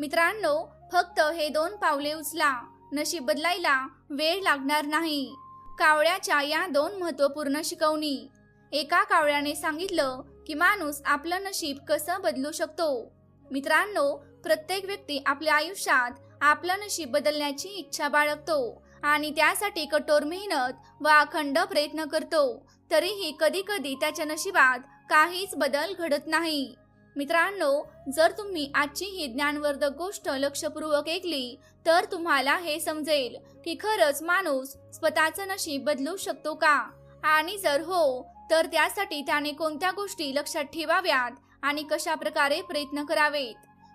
मित्रांनो फक्त हे दोन पावले उचला. नशीब बदलायला वेळ लागणार नाही. कावळ्याच्या या दोन महत्त्वपूर्ण शिकवणी. एका कावळ्याने सांगितलं की माणूस आपलं नशीब कसं बदलू शकतो? मित्रांनो प्रत्येक व्यक्ती आपल्या आयुष्यात आपलं नशीब बदलण्याची इच्छा बाळगतो आणि त्यासाठी कठोर मेहनत व अखंड प्रयत्न करतो. तरीही कधी कधी त्याच्या नशिबात काहीच बदल घडत नाही. मित्रांनो जर तुम्ही आजची ही ज्ञानवर्धक गोष्ट लक्षपूर्वक ऐकली तर तुम्हाला हे समजेल की खरंच माणूस स्वतःचं नशीब बदलू शकतो का? आणि जर हो तर त्यासाठी त्याने कोणत्या गोष्टी लक्षात ठेवाव्यात आणि कशा प्रकारे प्रयत्न करावेत?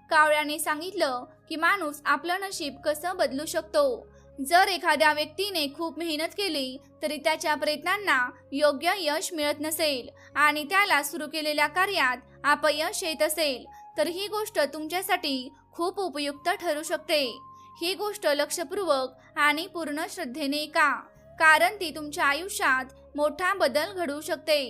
कावळ्याने सांगितलं की माणूस आपलं नशीब कसं बदलू शकतो? जर एखाद्या व्यक्तीने खूप मेहनत केली तरी त्याच्या प्रयत्नांना योग्य यश मिळत नसेल आणि त्याला सुरू केलेल्या कार्यात अपयश येत असेल तर ही गोष्ट तुमच्यासाठी खूप उपयुक्त ठरू शकते. ही गोष्ट लक्षपूर्वक आणि पूर्ण श्रद्धेने का कारण ती तुमच्या आयुष्यात मोठा बदल घडवू शकते.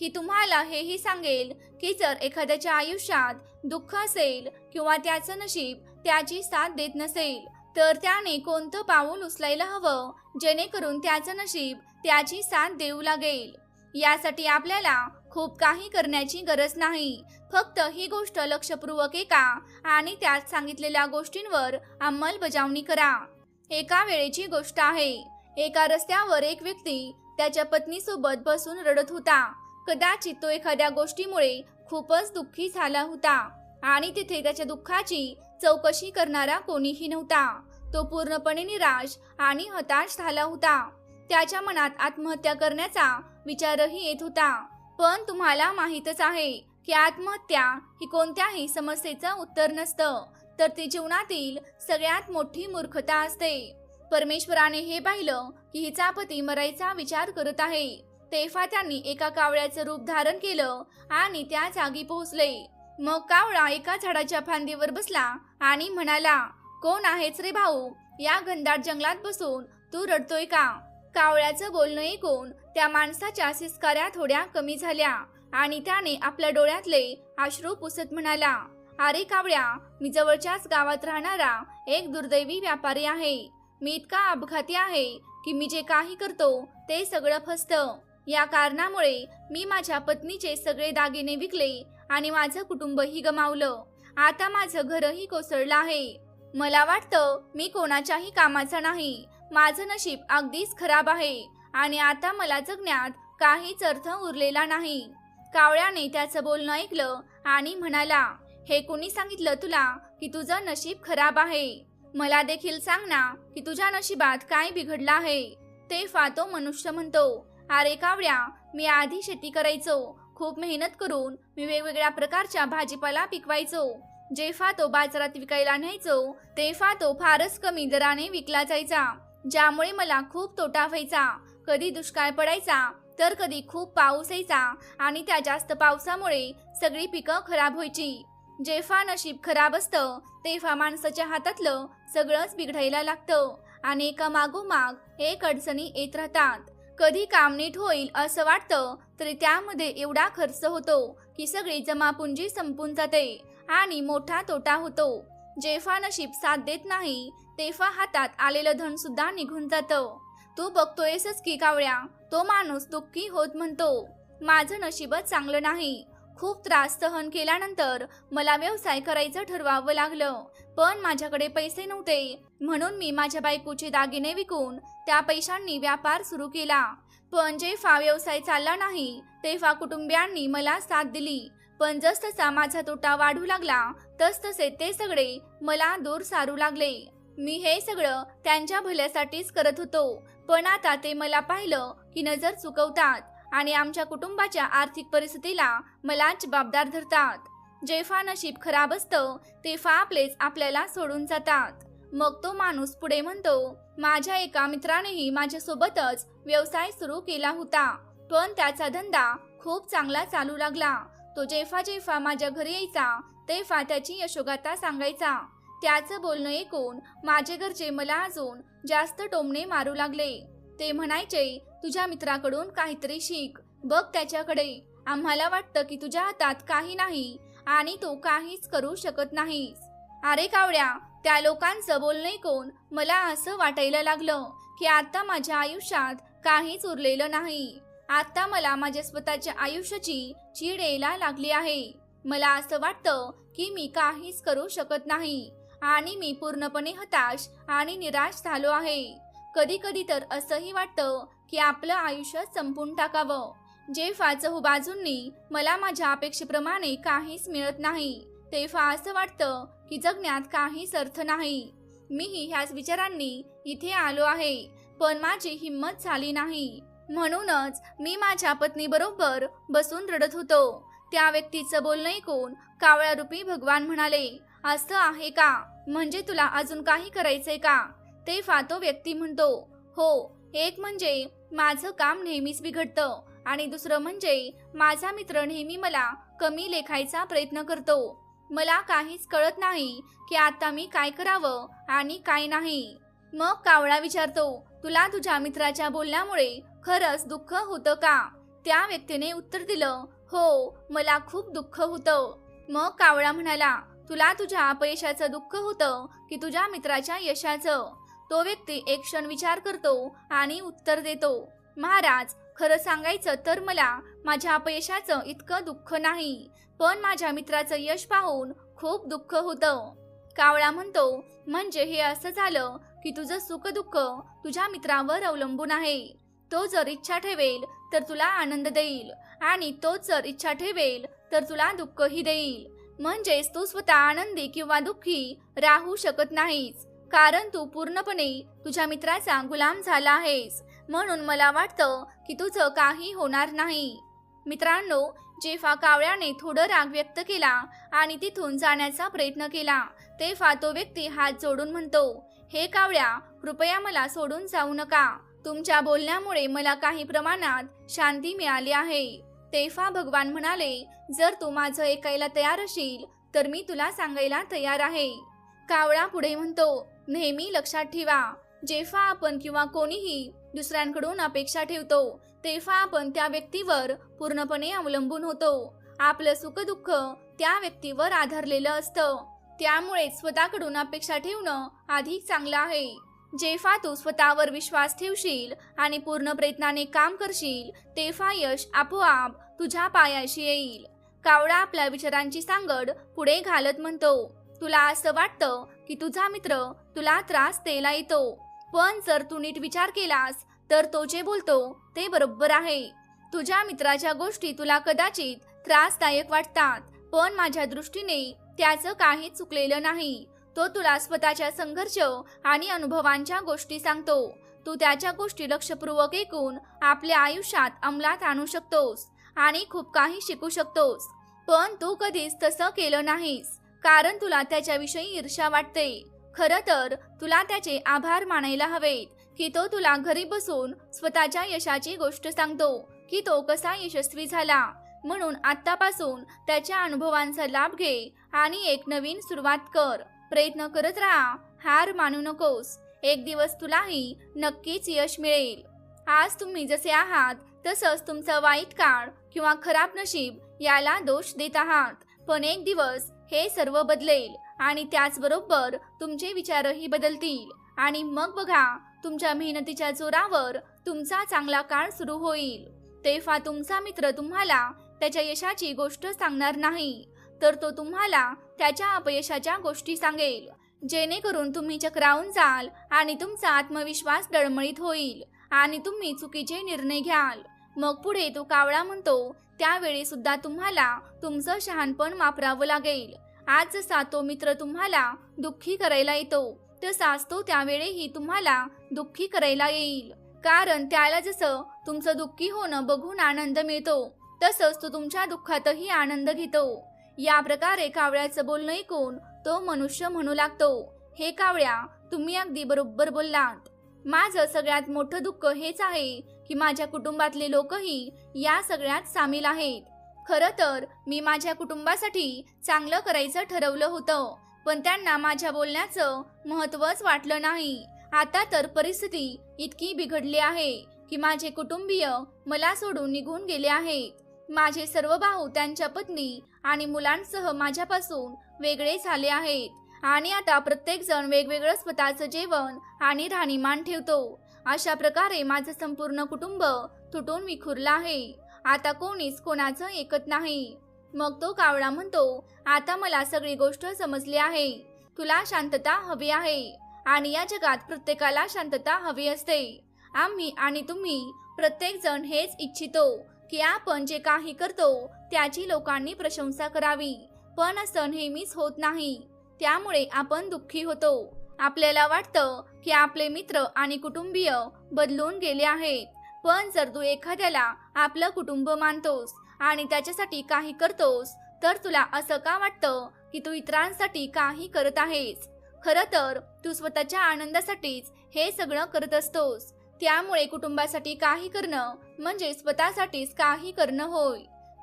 ही तुम्हाला हेही सांगेल की जर एखाद्याच्या आयुष्यात दुःख असेल किंवा त्याचं नशीब त्याची साथ देत नसेल तर त्याने कोणतं पाऊल उचलायला हवं जेणेकरून त्याचं नशीब त्याची साथ देऊ लागेल. यासाठी आपल्याला खूप काही करण्याची गरज नाही. फक्त ही गोष्ट लक्षपूर्वक ऐका आणि त्यात सांगितलेल्या गोष्टींवर अंमलबजावणी करा. एका वेळेची गोष्ट आहे. एका रस्त्यावर एक व्यक्ती त्याच्या पत्नीसोबत बसून रडत होता. कदाचित तो एखाद्या गोष्टीमुळे खूपच दुःखी झाला होता आणि तिथे त्याच्या दुःखाची चौकशी करणारा कोणीही नव्हता. तो पूर्णपणे निराश आणि हताश झाला होता. त्याच्या मनात आत्महत्या करण्याचा विचारही येत होता. पण तुम्हाला माहीतच आहे की आत्महत्या ही कोणत्याही समस्येचं उत्तर नसतं. तर ती जीवनातील सगळ्यात मोठी मूर्खता असते. परमेश्वराने हे पाहिलं की हिचा पती मरायचा विचार करत आहे. तेव्हा त्यांनी एका कावळ्याचं रूप धारण केलं आणि त्या जागी पोहोचले. मग कावळा एका झाडाच्या फांदीवर बसला आणि म्हणाला कोण आहेच रे भाऊ? या घनदाट जंगलात बसून तू रडतोय का? कावळ्याचं बोलणं ऐकून त्या माणसाच्या सिसकाऱ्या थोड्या कमी झाल्या आणि त्याने आपल्या डोळ्यातले अश्रू पुसत म्हणाला अरे कावळ्या मी जवळच्याच गावात राहणारा एक दुर्दैवी व्यापारी आहे. मी इतका अपघाती आहे की मी जे काही करतो ते सगळं फसतं. या कारणामुळे मी माझ्या पत्नीचे सगळे दागिने विकले आणि माझं कुटुंबही गमावलं. आता माझं घरही कोसळलं आहे. मला वाटतं मी कोणाच्याही कामाचा नाही. माझं नशीब अगदीच खराब आहे. आणि आता मला जगण्यात काहीच अर्थ उरलेला नाही. कावळ्याने त्याचं बोलणं ऐकलं आणि म्हणाला हे कोणी सांगितलं तुला की तुझं नशीब खराब आहे? मला देखील सांग ना की तुझ्या नशिबात काय बिघडलं आहे? ते फातो मनुष्य म्हणतो. अरे कावळ्या मी आधी शेती करायचो. खूप मेहनत करून मी वेगवेगळ्या प्रकारच्या भाजीपाला पिकवायचो. जे तो बाजारात विकायला न्यायचो ते तो फारच कमी दराने विकला जायचा ज्यामुळे मला खूप तोटा व्हायचा. कधी दुष्काळ पडायचा तर कधी खूप पाऊस यायचा आणि त्या जास्त पावसामुळे सगळी पिकं खराब व्हायची. जेव्हा नशीब खराब असतं तेव्हा माणसाच्या हातातलं सगळंच बिघडायला लागतं आणि एका मागोमाग एक अडचणी येत राहतात. कधी काम नीट होईल असं वाटतं तरी त्यामध्ये एवढा खर्च होतो की सगळी जमापुंजी संपून जाते आणि मोठा तोटा होतो. जेव्हा नशीब साथ देत नाही तेव्हा हातात आलेलं धन सुद्धा निघून जातं. तू बघतोयसच की कावळ्या तो माणूस दुःखी होत म्हणतो. माझं नशीबच चांगलं नाही. खूप त्रास सहन केल्यानंतर मला व्यवसाय करायचं ठरवावं लागलं पण माझ्याकडे पैसे नव्हते. म्हणून मी माझ्या बायकोचे दागिने विकून त्या पैशांनी व्यापार सुरू केला. पण जेव्हा व्यवसाय चालला नाही तेव्हा कुटुंबियांनी मला साथ दिली. पण जसतसा माझा तोटा वाढू लागला तसतसे ते सगळे मला दूर सारू लागले. मी हे सगळं त्यांच्या भल्यासाठीच करत होतो पण आता ते मला पाहिलं की नजर चुकवतात आणि आमच्या कुटुंबाच्या आर्थिक परिस्थितीला मला जबाबदार धरतात. जेफा नशीब खराब असतं तेव्हा आपलेच आपल्याला सोडून जातात. मग तो माणूस पुढे म्हणतो माझ्या एका मित्रानेही माझ्यासोबतच व्यवसाय सुरू केला होता पण त्याचा धंदा खूप चांगला चालू लागला. तो जेफा जेफा माझ्या घरी यायचा तेव्हा त्याची यशोगाथा सांगायचा. त्याचं बोलणं ऐकून माझे घरचे मला अजून जास्त टोमणे मारू लागले. ते म्हणायचे तुझ्या मित्राकडून काहीतरी शिक बघ त्याच्याकडे. आम्हाला वाटतं की तुझ्या हातात काही नाही आणि तू काहीच करू शकत नाहीस. अरे कावड्या त्या लोकांचं बोलणं ऐकून मला असं वाटायला लागलं की आता माझ्या आयुष्यात काहीच उरलेलं नाही. आता मला माझ्या स्वतःच्या आयुष्याची चीड यायला लागली आहे. मला असं वाटतं की मी काहीच करू शकत नाही. आणि मी पूर्णपणे हताश आणि निराश झालो आहे. कधी कधी तर असंही वाटतं की आपलं आयुष्य संपून टाकावं. जेव्हा चहूबाजूंनी मला माझ्या अपेक्षेप्रमाणे काहीच मिळत नाही. तेव्हा असं वाटतं की जगण्यात काहीच अर्थ नाही. मीही ह्याच विचारांनी इथे आलो आहे पण माझी हिंमत झाली नाही. म्हणूनच मी माझ्या पत्नीबरोबर बसून रडत होतो. त्या व्यक्तीचं बोलणं ऐकून कावळ्यारूपी भगवान म्हणाले असं आहे का? म्हणजे तुला अजून काही करायचंय का? तेव्हा तो व्यक्ती म्हणतो. हो एक म्हणजे माझं काम नेहमीच बिघडतं आणि दुसरं म्हणजे माझा मित्र नेहमी मला कमी लेखायचा प्रयत्न करतो. मला काहीच कळत नाही की आता मी काय करावं आणि काय नाही. मग कावळा विचारतो तुला तुझ्या मित्राच्या बोलण्यामुळे खरंच दुःख होतं का? त्या व्यक्तीने उत्तर दिलं हो मला खूप दुःख होतं. मग कावळा म्हणाला तुला तुझ्या अपयशाचं दुःख होतं की तुझ्या मित्राच्या यशाचं? तो व्यक्ती एक क्षण विचार करतो आणि उत्तर देतो महाराज खरं सांगायचं तर मला माझ्या अपयशाचं इतकं दुःख नाही पण माझ्या मित्राचं यश पाहून खूप दुःख होतं. कावळा म्हणतो म्हणजे हे असं झालं की तुझं सुख दुःख तुझ्या मित्रावर अवलंबून आहे. तो जर इच्छा ठेवेल तर तुला आनंद देईल आणि तो जर इच्छा ठेवेल तर तुला दुःखही देईल. म्हणजेच तू स्वतः आनंदी किंवा दुःखी राहू शकत नाहीस. कारण तू पूर्णपणे तुझ्या मित्राचा गुलाम झाला आहेस. म्हणून मला वाटतं की तुझं काही होणार नाही. मित्रांनो जेव्हा कावळ्याने थोडं राग व्यक्त केला आणि तिथून जाण्याचा प्रयत्न केला तेव्हा तो व्यक्ती हात जोडून म्हणतो हे कावळ्या कृपया मला सोडून जाऊ नका. तुमच्या बोलण्यामुळे मला काही प्रमाणात शांती मिळाली आहे. तेव्हा भगवान म्हणाले जर तू माझं ऐकायला तयार असेल तर मी तुला सांगायला तयार आहे. कावळा पुढे म्हणतो नेहमी लक्षात ठेवा जेव्हा आपण किंवा कोणीही दुसऱ्यांकडून अपेक्षा ठेवतो तेव्हा आपण त्या व्यक्तीवर पूर्णपणे अवलंबून होतो. आपलं सुखदुःख त्या व्यक्तीवर आधारलेलं असतं. त्यामुळे स्वतःकडून अपेक्षा ठेवणं अधिक चांगलं आहे. जेव्हा तू स्वतःवर विश्वास ठेवशील आणि पूर्ण प्रयत्नाने काम करशील तेव्हा यश आपोआप तुझ्या पायाशी येईल. कावळा आपल्या विचारांची सांगड पुढे घालत म्हणतो तुला असं वाटतं की तुझा मित्र तुला त्रास द्यायला येतो. पण जर तू नीट विचार केलास तर तो जे बोलतो ते बरोबर आहे. तुझ्या मित्राच्या गोष्टी तुला कदाचित त्रासदायक वाटतात पण माझ्या दृष्टीने त्याचं काही चुकलेलं नाही. तो तुला स्वतःच्या संघर्ष आणि अनुभवांच्या गोष्टी सांगतो. तू त्याच्या गोष्टी लक्षपूर्वक ऐकून आपल्या आयुष्यात अंमलात आणू शकतोस आणि खूप काही शिकू शकतोस. पण तू कधीच तसं केलं नाहीस कारण तुला त्याच्याविषयी ईर्ष्या वाटते. खरं तर तुला त्याचे आभार मानायला हवेत की तो तुला घरी बसून स्वतःच्या यशाची गोष्ट सांगतो की तो कसा यशस्वी झाला. म्हणून आत्तापासून त्याच्या अनुभवांचा लाभ घे आणि एक नवीन सुरुवात कर. प्रयत्न करत राहा. हार मानू नकोस. एक दिवस तुलाही नक्कीच यश मिळेल. आज तुम्ही जसे आहात तसंच तुमचं वाईट काळ किंवा खराब नशीब याला दोष देत आहात. पण एक दिवस हे सर्व बदलेल आणि त्याचबरोबर तुमचे विचारही बदलतील. आणि मग बघा तुमच्या मेहनतीच्या जोरावर तुमचा चांगला काळ सुरू होईल. तेव्हा तुमचा मित्र तुम्हाला त्याच्या यशाची गोष्ट सांगणार नाही. तर तो तुम्हाला त्याच्या अपयशाच्या गोष्टी सांगेल. जेणेकरून तुम्ही चक्रावून जाल आणि तुमचा आत्मविश्वास डळमळीत होईल आणि तुम्ही चुकीचे निर्णय घ्याल. मग पुढे तो कावळा म्हणतो त्यावेळी सुद्धा तुम्हाला तुमचं शहाणपण वापरावं लागेल. आज जसा तो मित्र तुम्हाला दुःखी करायला येतो तसाच तो त्यावेळीही तुम्हाला दुःखी करायला येईल. कारण त्याला जसं तुमचं दुःखी होणं बघून आनंद मिळतो तसंच तो तुमच्या दुःखातही आनंद घेतो. या प्रकारे कावळ्याचं बोलणं ऐकून तो मनुष्य म्हणू लागतो हे कावळ्या तुम्ही अगदी बरोबर बोललात. माझं सगळ्यात मोठं दुःख हेच आहे की माझ्या कुटुंबातले लोकही या सगळ्यात सामील आहेत. खरं तर मी माझ्या कुटुंबासाठी चांगलं करायचं ठरवलं होतं पण त्यांना माझ्या बोलण्याचं महत्त्वच वाटलं नाही. आता तर परिस्थिती इतकी बिघडली आहे की माझे कुटुंबीय मला सोडून निघून गेले आहेत. माझे सर्व भाऊ त्यांच्या पत्नी आणि मुलांसह माझ्यापासून वेगळे झाले आहेत. आणि आता प्रत्येक जण वेगवेगळं स्वतःचं जेवण आणि राहणीमान ठेवतो. अशा प्रकारे माझं संपूर्ण कुटुंब तुटून विखुरलं आहे. आता कोणीच कोणाचं ऐकत नाही. मग तो कावळा म्हणतो आता मला सगळी गोष्ट समजली आहे. तुला शांतता हवी आहे. आणि या जगात प्रत्येकाला शांतता हवी असते. आम्ही आणि तुम्ही प्रत्येक जण हेच इच्छितो की आपण जे काही करतो त्याची लोकांनी प्रशंसा करावी. पण असं नेहमीच होत नाही. त्यामुळे आपण दुःखी होतो. आपल्याला वाटतं की आपले मित्र आणि कुटुंबीय बदलून गेले आहेत. पण जर तू एखाद्याला आपलं कुटुंब मानतोस आणि त्याच्यासाठी काही करतोस तर तुला असं का वाटतं की तू इतरांसाठी काही करत आहेस? खरं तर तू स्वतःच्या आनंदासाठीच हे सगळं करत असतोस. त्यामुळे कुटुंबासाठी काही करणं म्हणजे स्वतःसाठीच काही करणं होय.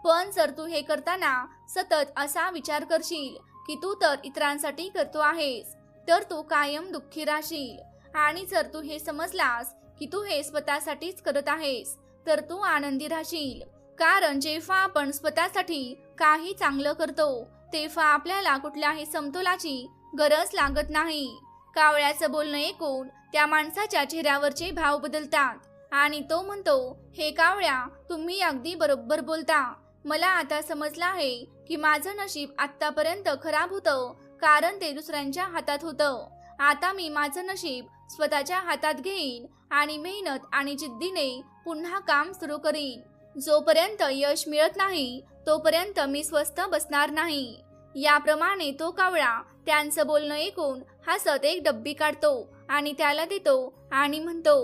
पण जर तू हे करताना सतत असा विचार करशील की तू तर इतरांसाठी करतो आहेस तर तू कायम दुःखी राहशील. आणि जर तू हे समजलास की तू हे स्वतःसाठीच करत आहेस तर तू आनंदी राहशील. कारण जेव्हा आपण स्वतःसाठी काही चांगलं करतो तेव्हा आपल्याला कुठल्याही समतोलाची गरज लागत नाही. कावळ्याचं बोलणं ऐकून त्या माणसाच्या चेहऱ्यावरचे भाव बदलतात आणि तो म्हणतो हे कावळ्या तुम्ही अगदी बरोबर बोलता. मला आता समजलं आहे की माझं नशीब आतापर्यंत खराब होतं कारण ते दुसऱ्यांच्या हातात होतं. आता मी माझं नशीब स्वतःच्या हातात घेईन आणि मेहनत आणि जिद्दीने पुन्हा काम सुरू करीन. जोपर्यंत यश मिळत नाही तोपर्यंत मी स्वस्थ बसणार नाही. याप्रमाणे तो कावळा त्यांचं बोलणं ऐकून हसत एक डब्बी काढतो आणि त्याला देतो आणि म्हणतो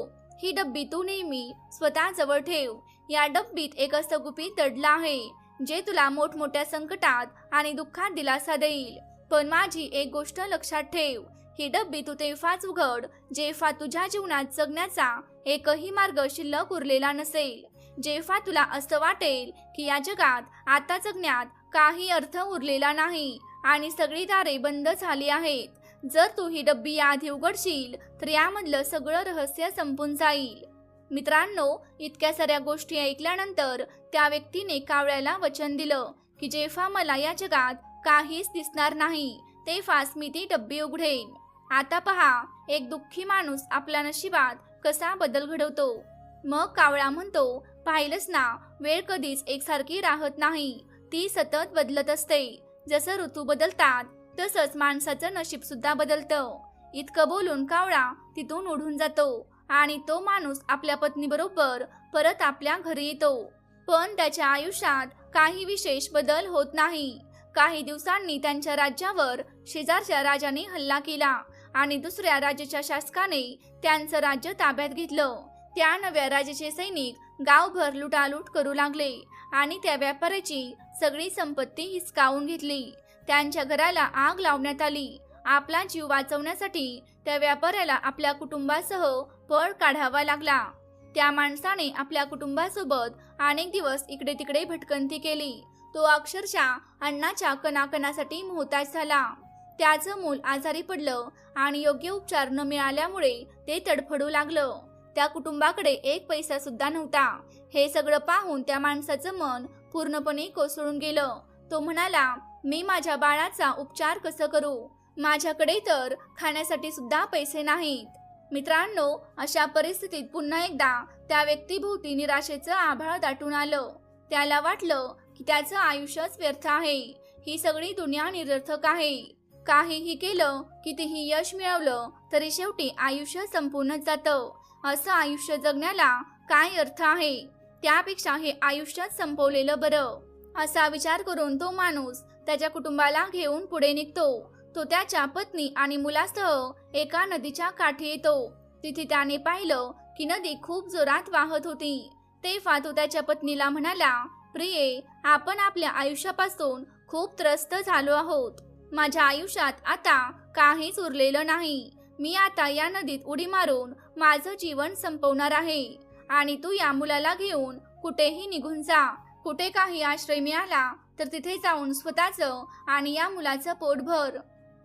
ही डब्बी तू नेहमी स्वतः जवळ ठेव. या डब्बीत एक असं गुपित दडलं आहे जे तुला मोठमोठ्या संकटात आणि दुःखात दिलासा देईल. पण माझी एक गोष्ट लक्षात ठेव ही डब्बी तू तेव्हाच उघड जेव्हा तुझ्या जीवनात जगण्याचा एकही मार्ग शिल्लक उरलेला नसेल. जेव्हा तुला असं वाटेल की या जगात आता जगण्यात काही अर्थ उरलेला नाही आणि सगळी दारे बंद झाली आहेत जर तू ही डब्बी याआधी उघडशील तर यामधलं सगळं रहस्य संपून जाईल. मित्रांनो इतक्या साऱ्या गोष्टी ऐकल्यानंतर त्या व्यक्तीने कावळ्याला वचन दिलं की जेव्हा मला या जगात काहीच दिसणार नाही तेव्हाच मी ती डब्बी उघडेन. आता पहा एक दुःखी माणूस आपल्या नशिबात कसा बदल घडवतो. मग कावळा म्हणतो पाहिलंच ना वेळ कधीच एकसारखी राहत नाही. ती सतत बदलत असते. जसं ऋतू बदलतात तसंच माणसाचं नशीब सुद्धा बदलतं. इतकं बोलून कावळा तिथून उडून जातो. आणि तो माणूस आपल्या पत्नीबरोबर परत आपल्या घरी येतो. पण त्याच्या आयुष्यात काही विशेष बदल होत नाही. काही दिवसांनी त्यांच्या राज्यावर शेजारच्या राजाने हल्ला केला आणि दुसऱ्या राज्याच्या शासकाने त्यांचं राज्य ताब्यात घेतलं. त्या नव्या राजाचे सैनिक गावभर लुटालूट करू लागले आणि त्या व्यापाऱ्याची सगळी संपत्ती हिसकावून घेतली. त्यांच्या घराला आग लावण्यात आली. आपला जीव वाचवण्यासाठी त्या व्यापाऱ्याला आपल्या कुटुंबासह पळ काढावा लागला. त्या माणसाने आपल्या कुटुंबासोबत अनेक दिवस इकडे तिकडे भटकंती केली. तो अक्षरशः अन्नाच्या कणाकणासाठी मोहताज झाला. त्याचं मूल आजारी पडलं आणि योग्य उपचार न मिळाल्यामुळे ते तडफडू लागलं. त्या कुटुंबाकडे एक पैसा सुद्धा नव्हता. हे सगळं पाहून त्या माणसाचं मन पूर्णपणे कोसळून गेलं. तो म्हणाला मी माझ्या बाळाचा उपचार कसं करू? माझ्याकडे तर खाण्यासाठी सुद्धा पैसे नाहीत. मित्रांनो अशा परिस्थितीत पुन्हा एकदा त्या व्यक्तीभोवती निराशेचं आभाळ दाटून आलं. त्याला वाटलं की त्याचं आयुष्यच व्यर्थ आहे. ही सगळी दुनिया निरर्थक आहे. काहीही केलं कितीही यश मिळवलं तरी शेवटी आयुष्य संपूर्णच जातं. असं आयुष्य जगण्याला काय अर्थ आहे? त्यापेक्षा हे आयुष्यात संपवलेलं बरं. असा विचार करून तो माणूस त्याच्या कुटुंबाला घेऊन पुढे निघतो. तो त्याच्या पत्नी आणि मुलासह एका नदीच्या काठी येतो. तिथे त्याने पाहिलं की नदी खूप जोरात वाहत होती. तेव्हा तो त्याच्या पत्नीला म्हणाला प्रिये आपण आपल्या आयुष्यापासून खूप त्रस्त झालो आहोत. माझ्या आयुष्यात आता काहीच उरलेलं नाही. मी आता या नदीत उडी मारून माझं जीवन संपवणार आहे. आणि तू या मुलाला घेऊन कुठेही निघून जा. कुठे काही आश्रय मिळाला तर तिथे जाऊन स्वतःचं आणि या मुलाचं पोट भर.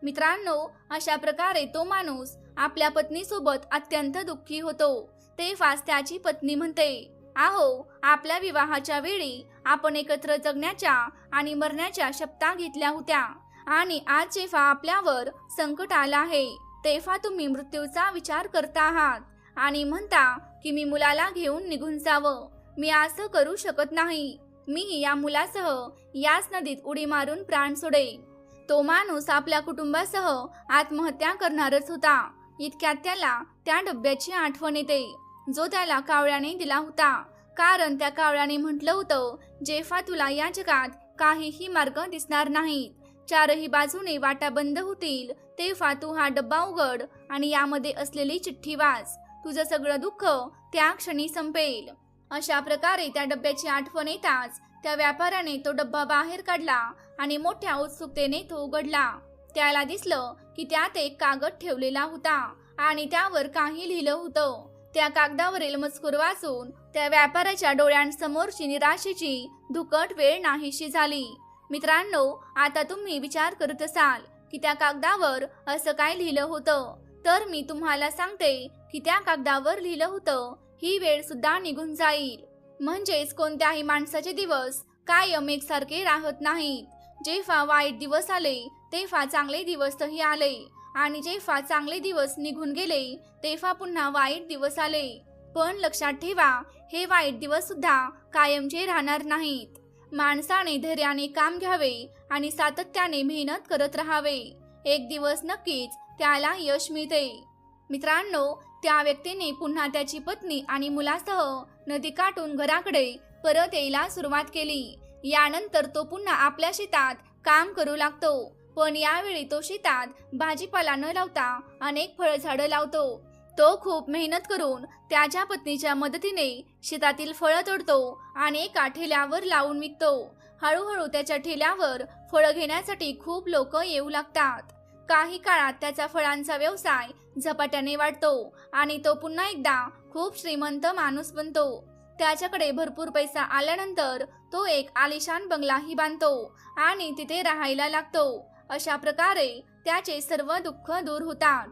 मित्रांनो अशा प्रकारे तो माणूस आपल्या पत्नीसोबत अत्यंत दुःखी होतो. तेव्हाच त्याची पत्नी म्हणते आहो आपल्या विवाहाच्या वेळी आपण एकत्र जगण्याच्या आणि मरण्याच्या शपथा घेतल्या होत्या आणि आज जेव्हा आपल्यावर संकट आलं आहे तेव्हा तुम्ही मृत्यूचा विचार करता आहात आणि म्हणता की मी मुलाला घेऊन निघून जावं. मी असं करू शकत नाही. मी या मुलासह याच नदीत उडी मारून प्राण सोडेन. तो माणूस आपल्या कुटुंबासह आत्महत्या करणारच होता. इतक्यात त्याला त्या डब्याची आठवण येते. जो त्याला कावळ्याने दिला होता. कारण त्या कावळ्याने म्हटलं होतं जेफा तुला या जगात काहीही मार्ग दिसणार नाहीत. चारही बाजूने वाटा बंद होतील तेव्हा तू हा डब्बा उघड आणि यामध्ये असलेली चिठ्ठी वाच. तुझं सगळं दुःख त्या क्षणी संपेल. अशा प्रकारे त्या डब्याची आठवण येताच त्या व्यापाऱ्याने तो डब्बा बाहेर काढला आणि मोठ्या उत्सुकतेने तो उघडला. त्याला दिसलं की त्यात एक कागद ठेवलेला होता आणि त्यावर काही लिहिलं होतं. त्या कागदावरील मजकूर वाचून त्या व्यापाऱ्याच्या डोळ्यांसमोरची निराशेची धुकट वेळ नाहीशी झाली. मित्रांनो आता तुम्ही विचार करत असाल की त्या कागदावर असं काय लिहिलं होतं? तर मी तुम्हाला सांगते की त्या कागदावर लिहिलं होतं ही वेळ सुद्धा निघून जाईल. म्हणजेच कोणत्याही माणसाचे दिवस कायम एकसारखे राहत नाहीत. जेव्हा वाईट दिवस आले तेव्हा चांगले दिवसही आले. आणि जेव्हा चांगले दिवस निघून गेले तेव्हा पुन्हा वाईट दिवस आले. पण लक्षात ठेवा हे वाईट दिवस सुद्धा कायमचे राहणार नाहीत. माणसाने धैर्याने काम घ्यावे आणि सातत्याने मेहनत करत राहावे. एक दिवस नक्कीच त्याला यश मिळते. मित्रांनो त्या व्यक्तीने पुन्हा त्याची पत्नी आणि मुलासह नदी काटून घराकडे परत यायला सुरुवात केली. यानंतर तो पुन्हा आपल्या शेतात काम करू लागतो. पण यावेळी तो शेतात भाजीपाला न लावता अनेक फळझाडं लावतो. तो खूप मेहनत करून त्याच्या पत्नीच्या मदतीने शेतातील फळं तोडतो आणि एका ठेल्यावर लावून विकतो. हळूहळू त्याच्या ठेल्यावर फळं घेण्यासाठी खूप लोक येऊ लागतात. काही काळात त्याचा फळांचा व्यवसाय झपाट्याने वाढतो आणि तो पुन्हा एकदा खूप श्रीमंत माणूस बनतो. त्याच्याकडे भरपूर पैसा आल्यानंतर तो एक आलिशान बंगलाही बांधतो आणि तिथे राहायला लागतो. अशा प्रकारे त्याचे सर्व दुःख दूर होतात.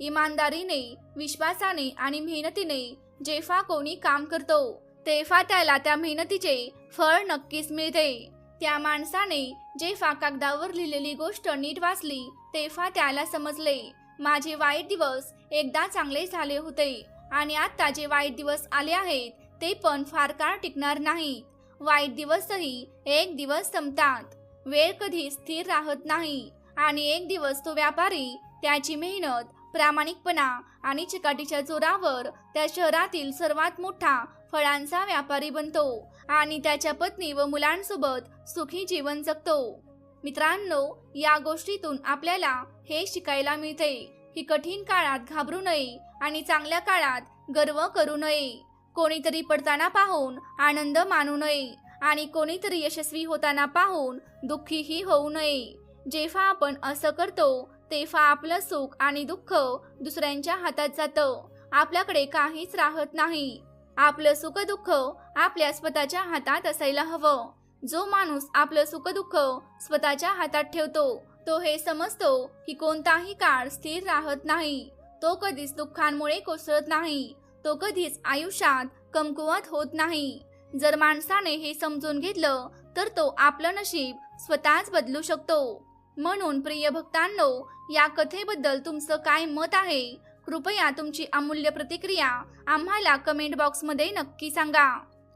इमानदारीने विश्वासाने आणि मेहनतीने जेव्हा कोणी काम करतो तेव्हा त्याला त्या मेहनतीचे फळ नक्कीच मिळते. त्या माणसाने जेव्हा कागदावर लिहिलेली गोष्ट नीट वाचली तेव्हा त्याला समजले. माझे वाईट दिवस एकदा चांगले झाले होते आणि आता जे वाईट दिवस आले आहेत ते पण फार काळ टिकणार नाहीत. वाईट दिवसही एक दिवस संपतात. वेळ कधी स्थिर राहत नाही आणि एक दिवस तो व्यापारी त्याची मेहनत प्रामाणिकपणा आणि चिकाटीच्या जोरावर त्या शहरातील सर्वात मोठा फळांचा व्यापारी बनतो. आणि त्याच्या पत्नी व मुलांसोबत सुखी जीवन जगतो. मित्रांनो या गोष्टीतून आपल्याला हे शिकायला मिळते की कठीण काळात घाबरू नये आणि चांगल्या काळात गर्व करू नये. कोणीतरी पडताना पाहून आनंद मानू नये आणि कोणीतरी यशस्वी होताना पाहून दुःखीही होऊ नये. जेव्हा आपण असं करतो तेव्हा आपलं सुख आणि दुःख दुसऱ्यांच्या हातात जातं. आपल्याकडे काहीच राहत नाही. आपलं सुखदुःख आपल्या स्वतःच्या हातात असायला हवं. जो माणूस आपलं सुखदुःख स्वतःच्या हातात ठेवतो तो हे समजतो की कोणताही काळ स्थिर राहत नाही. तो कधीच दुःखांमुळे कोसळत नाही. तो कधीच आयुष्यात कमकुवत होत नाही. जर माणसाने हे समजून घेतलं तर तो आपलं नशीब स्वतःच बदलू शकतो. म्हणून प्रिय भक्तांनो या कथेबद्दल तुमचं काय मत आहे? कृपया तुमची अमूल्य प्रतिक्रिया आम्हाला कमेंट बॉक्समध्ये नक्की सांगा.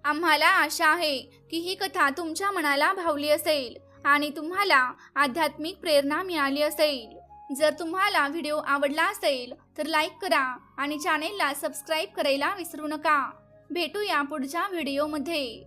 आम्हाला आशा आहे की ही कथा तुमच्या मनाला भावली असेल आणि तुम्हाला आध्यात्मिक प्रेरणा मिळाली असेल. जर तुम्हाला व्हिडिओ आवडला असेल तर लाईक करा आणि चॅनेलला सबस्क्राईब करायला विसरू नका. भेटूया पुढच्या व्हिडिओमध्ये